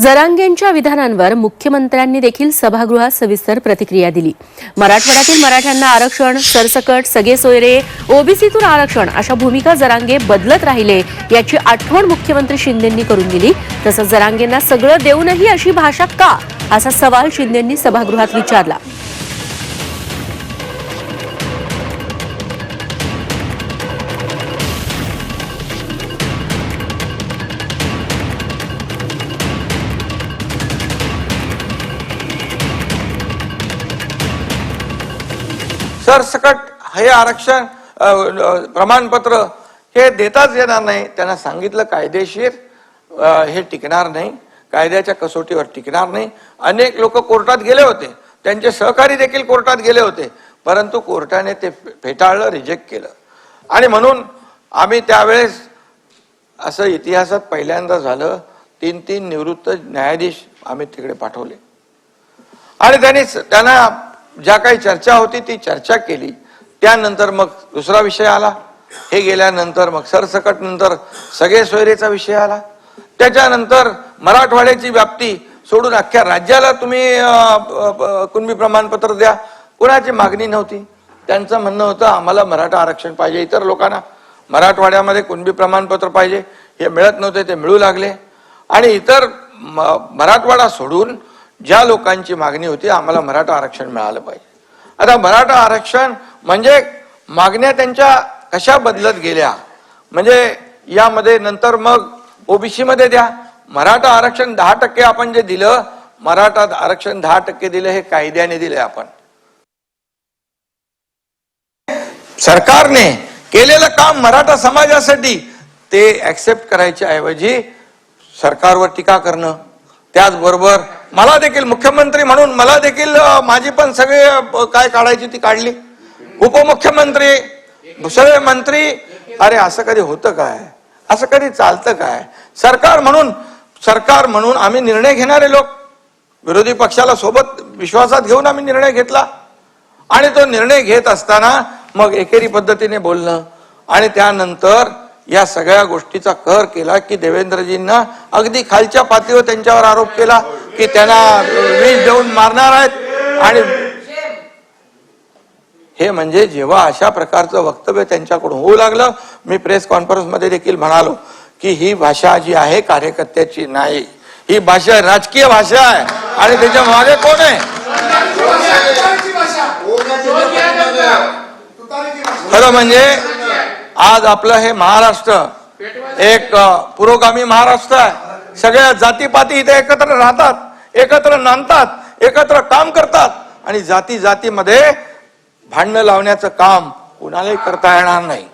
जरांगेंच्या विधानांवर मुख्यमंत्र्यांनी देखील सभागृहात सविस्तर प्रतिक्रिया दिली. मराठवाड्यातील मराठ्यांना आरक्षण सरसकट सगळे सोयरे ओबीसीतून आरक्षण अशा भूमिका जरांगे बदलत राहिले याची आठवण मुख्यमंत्री शिंदेंनी करून दिली. तसंच जरांगेंना सगळं देऊनही अशी भाषा का? असा सवाल शिंदेंनी सभागृहात विचारला. सरसकट हे आरक्षण प्रमाणपत्र हे देताच येणार नाही. त्यांना सांगितलं कायदेशीर हे टिकणार नाही. कायद्याच्या कसोटीवर टिकणार नाही. अनेक लोक कोर्टात गेले होते. त्यांचे सहकारी देखील कोर्टात गेले होते. परंतु कोर्टाने ते फेटाळलं रिजेक्ट केलं. आणि म्हणून आम्ही त्यावेळेस असं इतिहासात पहिल्यांदा झालं. तीन तीन निवृत्त न्यायाधीश आम्ही तिकडे पाठवले. आणि त्यांनी त्यांना ज्या काही चर्चा होती ती चर्चा केली. त्यानंतर मग दुसरा विषय आला. हे गेल्यानंतर मग सरसकट नंतर सगळे सोयरेचा विषय आला. त्याच्यानंतर मराठवाड्याची व्याप्ती सोडून अख्ख्या राज्याला तुम्ही कुणबी प्रमाणपत्र द्या. कुणाची मागणी नव्हती. त्यांचं म्हणणं होतं आम्हाला मराठा आरक्षण पाहिजे इतर लोकांना. मराठवाड्यामध्ये कुणबी प्रमाणपत्र पाहिजे. हे मिळत नव्हते ते मिळू लागले. आणि इतर म- मराठवाडा सोडून ज्या लोकांची मागणी होती आम्हाला मराठा आरक्षण मिळालं पाहिजे. आता मराठा आरक्षण म्हणजे मागण्या त्यांच्या कशा बदलत गेल्या? म्हणजे यामध्ये नंतर मग ओबीसी मध्ये द्या. मराठा आरक्षण दहा टक्के आपण जे दिलं मराठा आरक्षण दहा टक्के दिलं हे कायद्याने दिले आपण. सरकारने केलेलं काम मराठा समाजासाठी ते ऍक्सेप्ट करायच्या ऐवजी सरकारवर टीका करणं. त्याचबरोबर मला देखील मुख्यमंत्री म्हणून मला देखील माझी पण सगळे काय काढायची ती काढली. उपमुख्यमंत्री सगळे मंत्री अरे असं कधी होतं काय? असं कधी चालतं काय? सरकार म्हणून सरकार म्हणून आम्ही निर्णय घेणारे लोक. विरोधी पक्षाला सोबत विश्वासात घेऊन आम्ही निर्णय घेतला. आणि तो निर्णय घेत असताना मग एकेरी पद्धतीने बोलणं आणि त्यानंतर या सगळ्या गोष्टीचा कर केला की देवेंद्रजींना अगदी खालच्या पातळीवर त्यांच्यावर आरोप केला. की त्यांना वीज देऊन मारणार आहेत. आणि हे म्हणजे जेव्हा अशा प्रकारचं वक्तव्य त्यांच्याकडून होऊ लागलं मी प्रेस कॉन्फरन्समध्ये देखील म्हणालो की ही भाषा जी आहे कार्यकर्त्याची नाही. ही भाषा राजकीय भाषा आहे. आणि त्याच्यामागे कोण आहे? खरं म्हणजे आज आपलं हे महाराष्ट्र एक पुरोगामी महाराष्ट्र आहे. सगळ्या जातीपाती इथे एकत्र राहतात. एकत्र नांदतात एकत्र काम करतात आणि जाती जातीमध्ये भांडणं लावण्याचं काम कुणालाही करता येणार नाही.